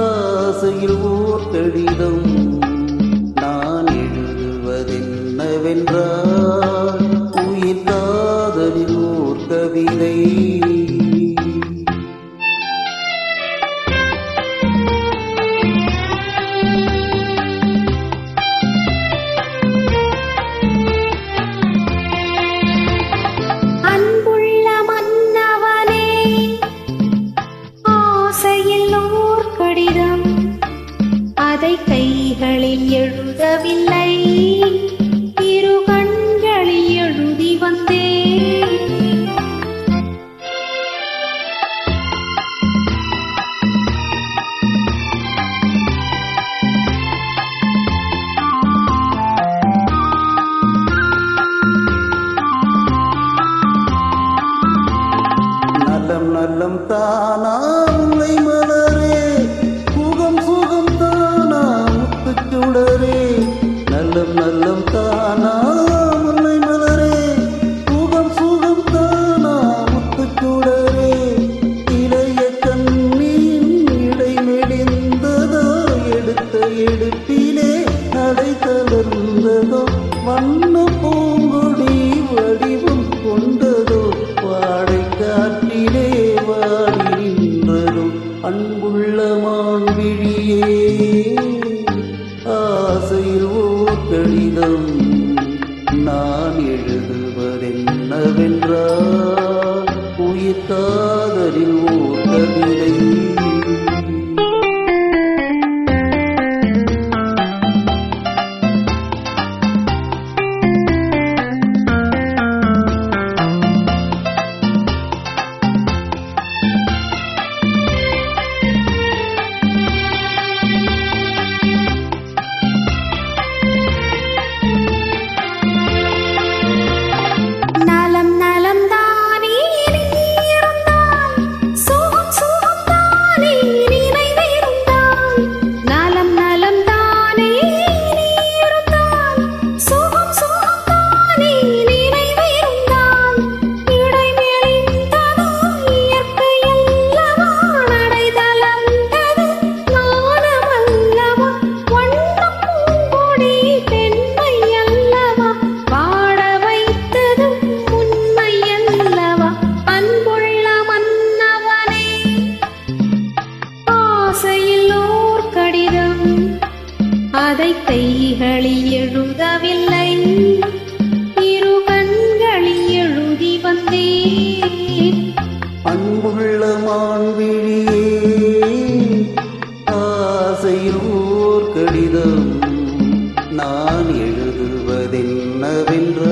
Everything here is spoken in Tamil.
ஆசையில் ஓர் கடிதம் நான் எழுதுவதென்னவென்றால் உயிர் காதலில் ஓர் கவிதை கைகளில் எழுதவில்லை. இரு கண்களில் எழுதி வந்தேன். நலம் நலம் தானா முல்லை மன முத்துச்சுடரே நல்லம் நல்லம் தானா முல்லை மலரே. சுகம் சுகம் தானா முத்துச்சுடரே இளைய கண்ணின் இடை மெடிந்ததோ எடுத்த எடுப்பிலே நடை தளர்ந்ததோ வண்ண பூங்குடி வடிவம் கொண்டதோ வாடை காற்றிலே வாடி நின்றதோ அன்புள்ள மான்விழியே உயிர் அதை கைகளில் எழுதவில்லை. இரு கண்களில் எழுதி வந்தேன். அன்புள்ள மான்விழியே ஆசையில் ஓர் கடிதம் நான் எழுதுவதென்னவென்றால்